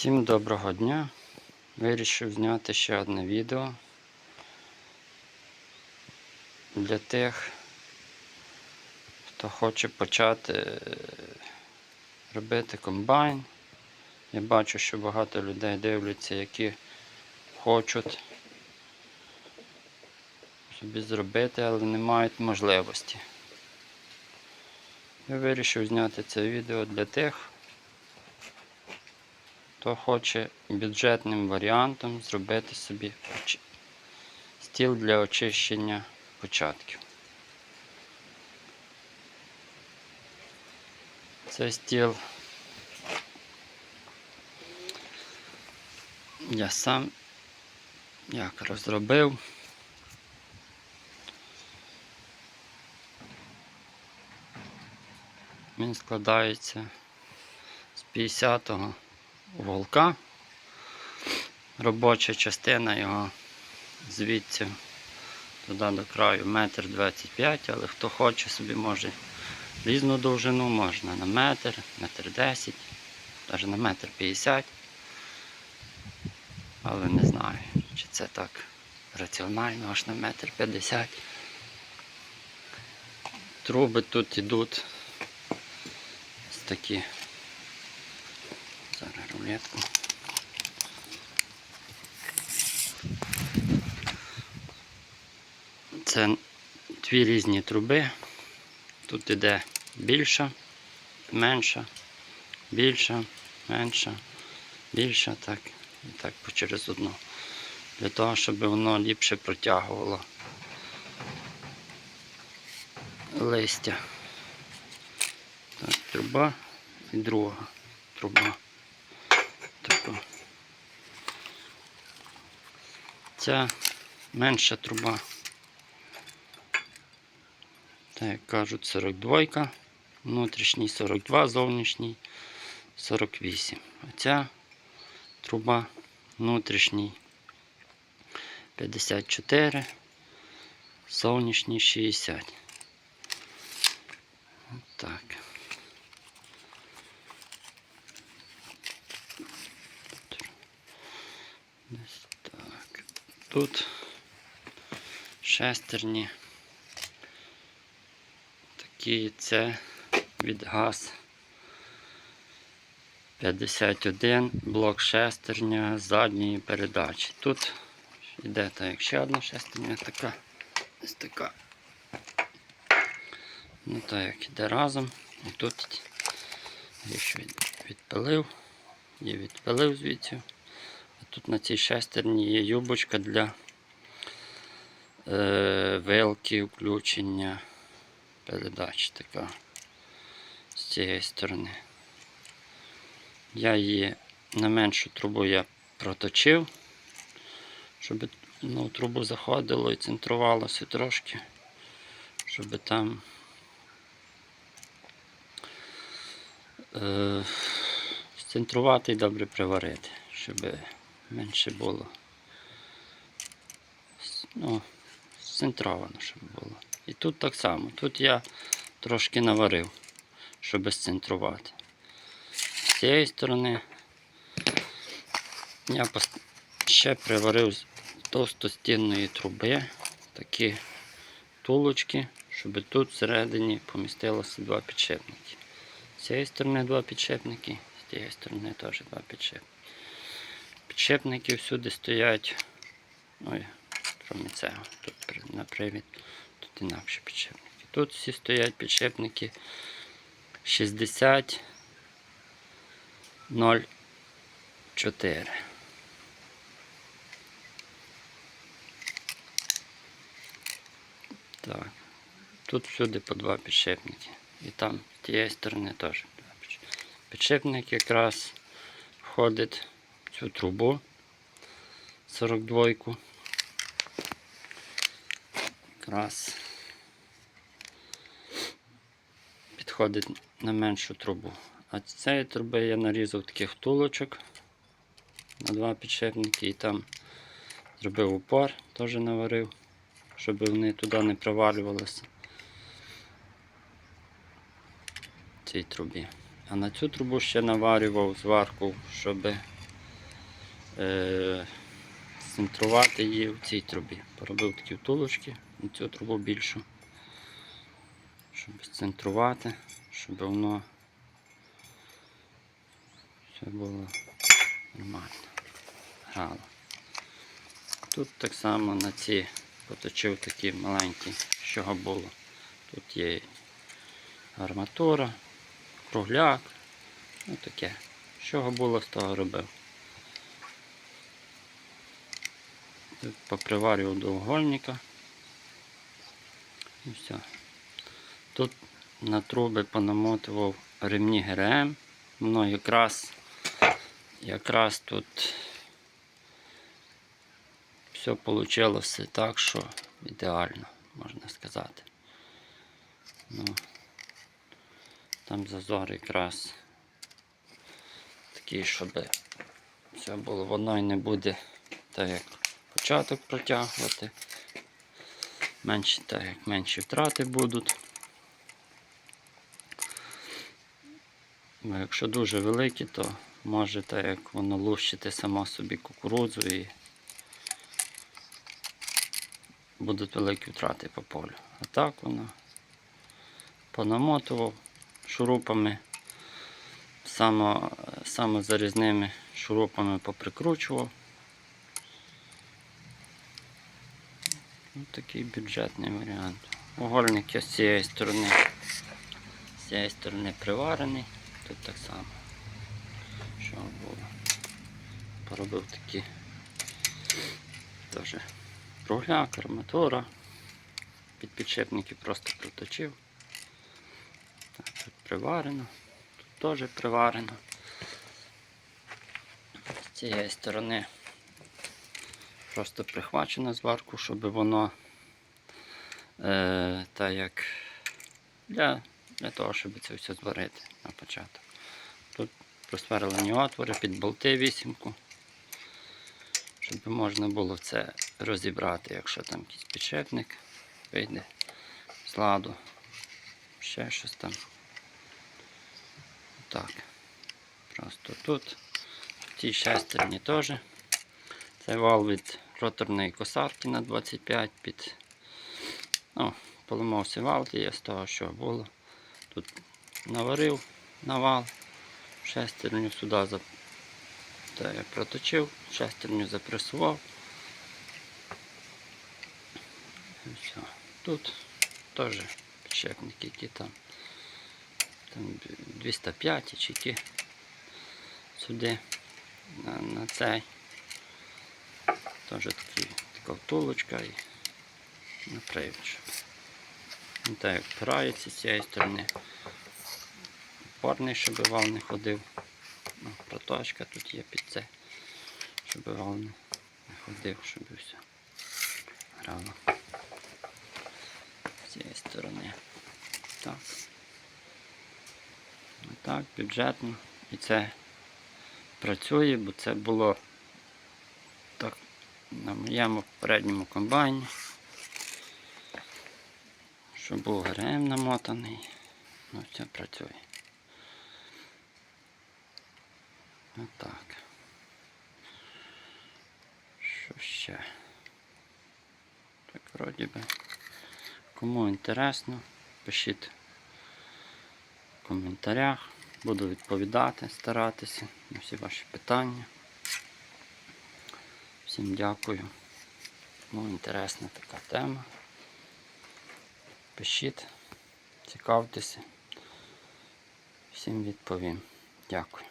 Всім доброго дня. Вирішив зняти ще одне відео для тих, хто хоче почати е, робити комбайн. Я бачу, що багато людей дивляться, які хочуть собі зробити, але не мають можливості. Я вирішив зняти це відео для тих, хто хоче бюджетним варіантом зробити собі стіл для очищення початків. Цей стіл я сам як розробив. Він складається з 50-го волка. Робоча частина його звідси туди до краю метр 25, але хто хоче собі може різну довжину, можна на метр, метр 10, навіть на метр 50. Але не знаю, чи це так раціонально, аж на метр 50. Труби тут ідуть з такі. Зараз рулетку. Це дві різні труби. Тут іде більша, менша, більша, менша, більша, так і так через одну. Для того, щоб воно ліпше протягувало листя. Так, труба і друга труба. Така. Ця менша труба. Так як кажуть, 42, внутрішній 42, зовнішній 48. Оця труба внутрішній 54, зовнішній 60. Так. Десь так. Тут шестерні. Такі це від ГАЗ 51, блок шестерня задньої передачі. Тут йде так, ще одна шестерня така. Ось така. Ну так як іде разом. І тут я ще відпилив. Я відпилив звідси. Тут на цій шестерні є юбочка для е, вилки, включення передач така з цієї сторони. Я її на меншу трубу я проточив, щоб ну, трубу заходило і центрувалося трошки, щоб там е, центрувати і добре приварити, щоб менше було. Ну, центровано, щоб було. І тут так само. Тут я трошки наварив, щоб сцентрувати. З цієї сторони я ще приварив з товстостінної труби такі тулочки, щоб тут всередині помістилося два підшипники. З цієї сторони два підшипники, з цієї сторони теж два підшипники. Підшипники всюди стоять. Ой, крім цього, тут на привід, тут інакші підшипники. Тут всі стоять підшипники 60 04. Так. Тут всюди по два підшипники. І там з тієї сторони теж два. Підшипник якраз входить цю трубу 42. Якраз підходить на меншу трубу. А з цієї труби я нарізав таких втулочок на два підшипники і там зробив упор, теж наварив, щоб вони туди не провалювалися. Цій трубі. А на цю трубу ще наварював зварку, щоб е, центрувати її в цій трубі. Поробив такі втулочки на цю трубу більшу, щоб центрувати, щоб воно все було нормально. Грало. Тут так само на ці поточив такі маленькі, чого було. Тут є арматура, кругляк, ну таке. Чого було, з того робив. Тут поприварював до угольника. І все. Тут на труби понамотував ремні ГРМ. Воно якраз, якраз тут все вийшло так, що ідеально, можна сказати. Ну, там зазор якраз такий, щоб все було, воно і не буде так як початок протягувати. Менші, так як менші втрати будуть. Якщо дуже великі, то може так як воно лущити само собі кукурудзу і будуть великі втрати по полю. А так воно понамотував шурупами, само, самозарізними шурупами поприкручував. Ось такий бюджетний варіант. Угольник з цієї сторони. З цієї сторони приварений, тут так само. Що було? Поробив такі теж кругляк, арматура. Під підшипники просто проточив. Так, тут приварено, тут теж приварено. З цієї сторони просто прихвачено зварку, щоб воно е, так як для, для того, щоб це все зварити на початок. Тут просверлені отвори під болти вісімку, щоб можна було це розібрати, якщо там якийсь підшипник вийде з ладу, ще щось там. Так. Просто тут, в тій шестерні теж. Це вал від роторної косарки на 25 під. Ну, поламався вал, є з того, що було. Тут наварив на вал, шестерню сюди за... Та я проточив, шестерню запресував. Все. Тут теж підшипники, які там, там 205 чи які сюди на, на цей. Теж такі, така втулочка і на привід. щоб. Ну, так впирається з цієї сторони. Опорний, щоб вал не ходив. Ну, проточка тут є під це, щоб вал не ходив, щоб все грало. З цієї сторони. Так. Так, бюджетно. І це працює, бо це було на моєму передньому комбайні. Що був ГРМ намотаний. Ну все працює. Отак. Що ще? Так, вроді би. Кому інтересно, пишіть в коментарях. Буду відповідати, старатися на всі ваші питання. Всім дякую. Ну, інтересна така тема. Пишіть, цікавтеся. Всім відповім. Дякую.